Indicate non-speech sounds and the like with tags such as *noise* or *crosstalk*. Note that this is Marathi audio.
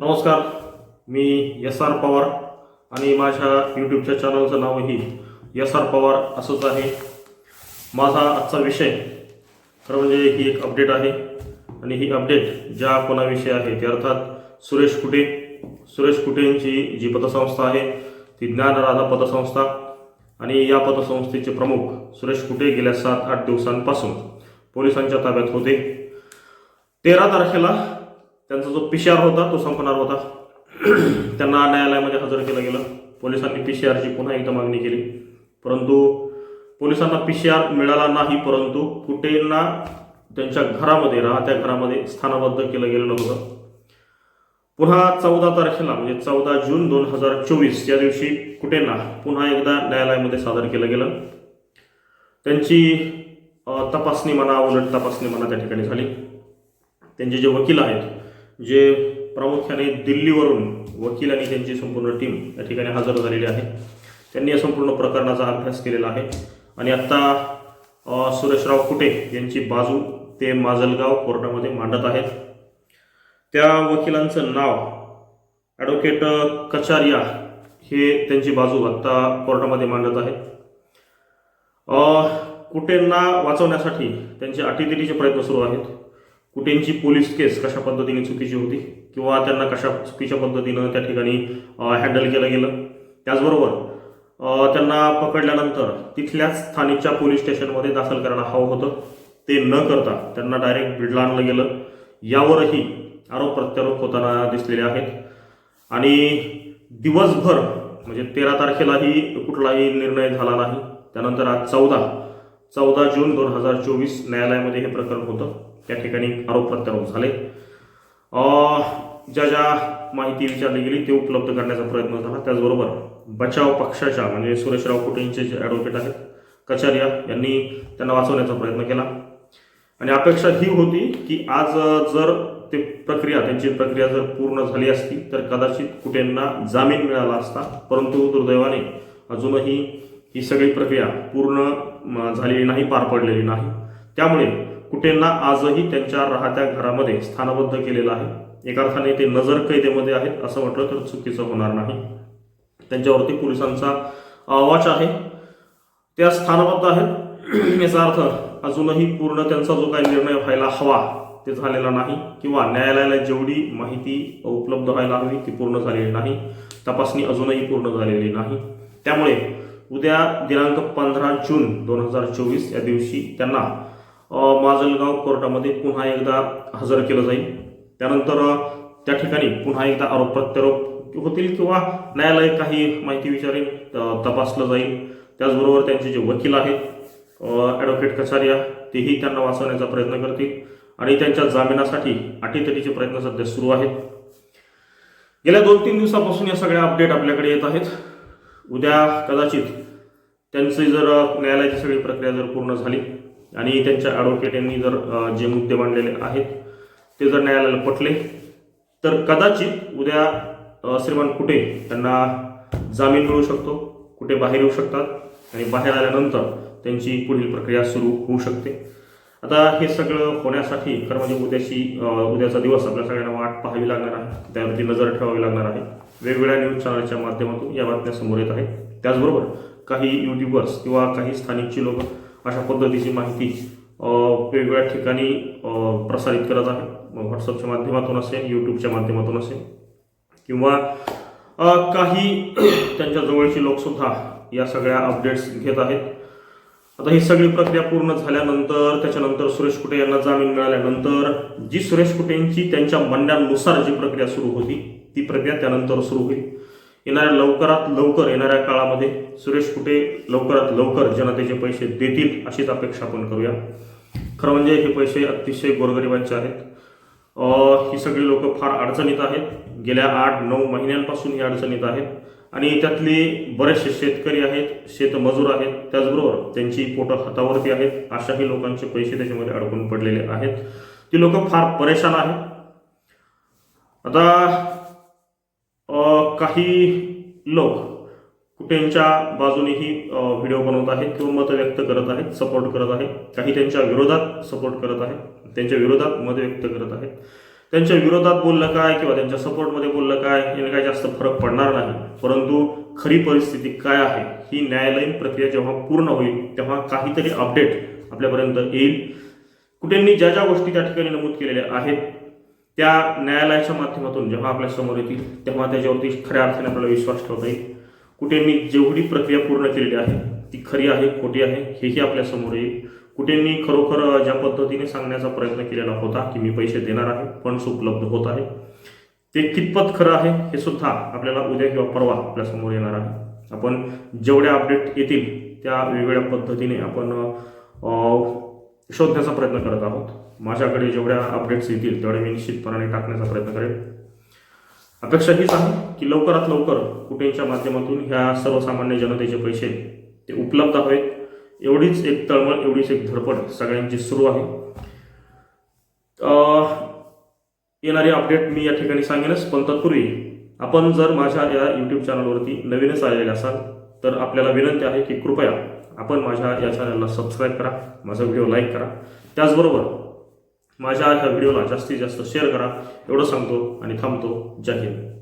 नमस्कार मी एस आर पवार आणि माझ्या यूट्यूबच्या चॅनलचं नावही एस आर पवार असंच आहे. माझा आजचा विषय खरं म्हणजे ही एक अपडेट आहे आणि ही अपडेट ज्या कोणाविषयी आहे ते अर्थात सुरेश कुटे. सुरेश कुटे यांची जी पतसंस्था आहे ती ज्ञानराधा पतसंस्था आणि या पतसंस्थेचे प्रमुख सुरेश कुटे गेल्या सात आठ दिवसांपासून पोलिसांच्या ताब्यात होते. तेरा तारखेला त्यांचा जो पी सी आर होता तो संपणार होता. त्यांना न्यायालयामध्ये हजर केलं गेलं. पोलिसांनी पी सी आरची पुन्हा एकदा मागणी केली. परंतु पोलिसांना पी सी आर मिळाला नाही परंतु कुटेलना त्यांच्या घरामध्ये राहत्या घरामध्ये स्थानबद्ध केलं गेलेलं होतं. पुन्हा चौदा तारखेला म्हणजे चौदा जून दोन हजार चोवीस या दिवशी कुटेंना पुन्हा एकदा न्यायालयामध्ये सादर केलं गेलं. त्यांची तपासणी म्हणा उलट तपासणी म्हणा त्या ठिकाणी झाली. त्यांचे जे वकील आहेत जे प्रामुख्याने दिल्लीवरून वकील आणि त्यांची संपूर्ण टीम या ठिकाणी हजर झालेली आहे. त्यांनी या संपूर्ण प्रकरणाचा अभ्यास केलेला आहे. आणि आत्ता सुरेशराव कुटे यांची बाजू ते माजलगाव कोर्टामध्ये मांडत आहेत. त्या वकिलांचं नाव ॲडव्होकेट कचारिया हे त्यांची बाजू आत्ता कोर्टामध्ये मांडत आहेत. कुटेंना वाचवण्यासाठी त्यांचे अटीतटीचे प्रयत्न सुरू आहेत. कुठेंची पोलीस केस कशा पद्धतीने चुकीची होती किंवा त्यांना कशा चुकीच्या पद्धतीनं त्या ठिकाणी हँडल केलं गेलं. त्याचबरोबर त्यांना पकडल्यानंतर तिथल्याच स्थानिकच्या पोलीस स्टेशनमध्ये दाखल करणं हवं होतं. ते न करता त्यांना डायरेक्ट बिडला आणलं गेलं. यावरही आरोप प्रत्यारोप होताना दिसलेले आहेत. आणि दिवसभर म्हणजे तेरा तारखेलाही कुठलाही निर्णय झाला नाही. त्यानंतर आज चौदा चौदा जून दोन हजार चोवीस न्यायालयामध्ये हे प्रकरण होतं. त्या ठिकाणी आरोप प्रत्यारोप झाले. ज्या ज्या माहिती विचारली गेली ते उपलब्ध करण्याचा प्रयत्न झाला. त्याचबरोबर बचाव पक्षाच्या म्हणजे सुरेशराव कुटेंचे जे ॲडव्होकेट आहेत कचारिया यांनी त्यांना वाचवण्याचा प्रयत्न केला. आणि अपेक्षा ही होती की आज जर ते प्रक्रिया त्यांची प्रक्रिया जर पूर्ण झाली असती तर कदाचित कुटेंना जामीन मिळाला असता. परंतु दुर्दैवाने अजूनही ही सगळी प्रक्रिया पूर्ण झालेली नाही पार पडलेली नाही. त्यामुळे कुटेंना आजही त्यांच्या राहत्या घरामध्ये स्थानबद्ध केलेलं आहे. एका अर्थाने ते नजर कैदेमध्ये आहेत असं म्हटलं तर चुकीचं होणार नाही. त्यांच्यावरती पोलिसांचा आवाज आहे. त्या स्थानबद्ध आहेत. *clears throat* याचा अर्थ अजूनही पूर्ण त्यांचा जो काही निर्णय व्हायला हवा ते झालेला नाही. किंवा न्यायालयाला जेवढी माहिती उपलब्ध व्हायला हवी ती पूर्ण झालेली नाही. तपासणी अजूनही पूर्ण झालेली नाही. त्यामुळे उद्या दिनांक पंधरा जून दोन हजार चोवीस या दिवशी त्यांना माजलगाव कोर्टामध्ये पुन्हा एकदा हजर केलं जाईल. त्यानंतर त्या ठिकाणी पुन्हा एकदा आरोप प्रत्यारोप होतील किंवा न्यायालय काही माहिती विचारेल तपासलं जाईल. त्याचबरोबर त्यांचे जे वकील आहेत ॲडव्होकेट कचारिया तेही त्यांना वाचवण्याचा प्रयत्न करतील आणि त्यांच्या जामिनासाठी अटीतटीचे प्रयत्न सध्या सुरू आहेत. गेल्या दोन तीन दिवसापासून या सगळ्या अपडेट आपल्याकडे येत आहेत. उद्या कदाचित त्यांची जर न्यायालयाची सगळी प्रक्रिया जर पूर्ण झाली आणि त्यांच्या ॲडव्होकेट यांनी जर जे मुद्दे मांडलेले आहेत ते जर न्यायालयाला पटले तर कदाचित उद्या श्रीमान कुठे त्यांना जामीन मिळू शकतो कुठे बाहेर येऊ शकतात आणि बाहेर आल्यानंतर त्यांची पुढील प्रक्रिया सुरू होऊ शकते. आता हे सगळं होण्यासाठी खरं म्हणजे उद्याची उद्याचा दिवस आपल्या सगळ्यांना वाट पाहावी लागणार आहे. त्यावरती नजर ठेवावी लागणार आहे. वेगवेगळ्या न्यूज चॅनलच्या माध्यमातून या बातम्या समोर येत आहेत. त्याचबरोबर काही युट्यूबर्स किंवा काही स्थानिकची लोक अशा पद्धतीची माहिती वेगवेगळ्या ठिकाणी प्रसारित करत आहे. व्हॉट्सअपच्या माध्यमातून असेल यूट्यूबच्या माध्यमातून असेल. किंवा काही *clears throat* त्यांच्या जवळची लोकसुद्धा या सगळ्या अपडेट्स घेत आहेत. आता ही सगळी प्रक्रिया पूर्ण झाल्यानंतर त्याच्यानंतर सुरेश कुटे यांना जामीन मिळाल्यानंतर जी सुरेश कुटेंची त्यांच्या म्हणण्यानुसार जी प्रक्रिया सुरू होती ती प्रक्रिया त्यानंतर सुरू होईल. येणाऱ्या लवकरात लवकर येणाऱ्या काळामध्ये सुरेश कुटे लवकरात लवकर जनतेचे पैसे देतील अशीच अपेक्षा आपण करूया. खरं म्हणजे हे पैसे अतिशय गोरगरिबांचे आहेत. ही सगळी लोक फार अडचणीत आहेत. गेल्या आठ नऊ महिन्यांपासून ही अडचणीत आहेत. आणि त्यातले बरेचसे शेतकरी आहेत शेतमजूर आहेत त्याचबरोबर त्यांची पोटं हातावरती आहेत. अशाही लोकांचे पैसे त्याच्यामध्ये अडकून पडलेले आहेत. ती लोक फार परेशान आहेत. आता काही लोक कुठेंच्या बाजूनेही व्हिडिओ बनवत आहेत किंवा मतं व्यक्त करत आहेत सपोर्ट करत आहेत काही त्यांच्या विरोधात सपोर्ट करत आहेत त्यांच्या विरोधात मत व्यक्त करत आहेत. त्यांच्या विरोधात बोललं काय किंवा त्यांच्या सपोर्टमध्ये बोललं काय याने काही जास्त फरक पडणार नाही. परंतु खरी परिस्थिती काय आहे ही न्यायालयीन प्रक्रिया जेव्हा पूर्ण होईल तेव्हा काहीतरी अपडेट आपल्यापर्यंत येईल. कुठेंनी ज्या ज्या गोष्टी त्या ठिकाणी नमूद केलेल्या आहेत त्या न्यायालयाच्या माध्यमातून जेव्हा आपल्यासमोर येतील तेव्हा त्याच्यावरती खऱ्या अर्थाने आपल्याला विश्वास ठेवता येईल. कुठे मी जेवढी प्रक्रिया पूर्ण केलेली आहे ती खरी आहे खोटी आहे हेही आपल्यासमोर येईल. मी खरोखर ज्या पद्धतीने सांगण्याचा प्रयत्न केलेला होता की मी पैसे देणार आहे फंड्स उपलब्ध होत आहे ते कितपत खरं आहे हे सुद्धा आपल्याला उद्या किंवा परवा आपल्यासमोर येणार आहे. आपण जेवढ्या अपडेट येतील त्या वेगवेगळ्या पद्धतीने आपण शोधण्याचा प्रयत्न करत आहोत. माझ्याकडे जेवढ्या अपडेट्स येतील तेवढे मी निश्चितपणाने टाकण्याचा प्रयत्न करेन. अपेक्षा हीच आहे की लवकरात लवकर कुठेच्या माध्यमातून ह्या सर्वसामान्य जनतेचे पैसे ते उपलब्ध हवेत एवढीच एक तळमळ एवढीच एक धडपड सगळ्यांची सुरू आहे. येणारी अपडेट मी या ठिकाणी सांगेनच पण तत्पूर्वी आपण जर माझ्या या यूट्यूब चॅनलवरती नवीनच आलेले असाल तर आपल्याला विनंती आहे की कृपया आपण माझ्या या चॅनलला सबस्क्राईब करा माझा व्हिडिओ लाईक करा. त्याचबरोबर माझ्या ह्या व्हिडिओला जास्तीत जास्त शेअर करा. एवढं सांगतो आणि थांबतो. जय हिंद.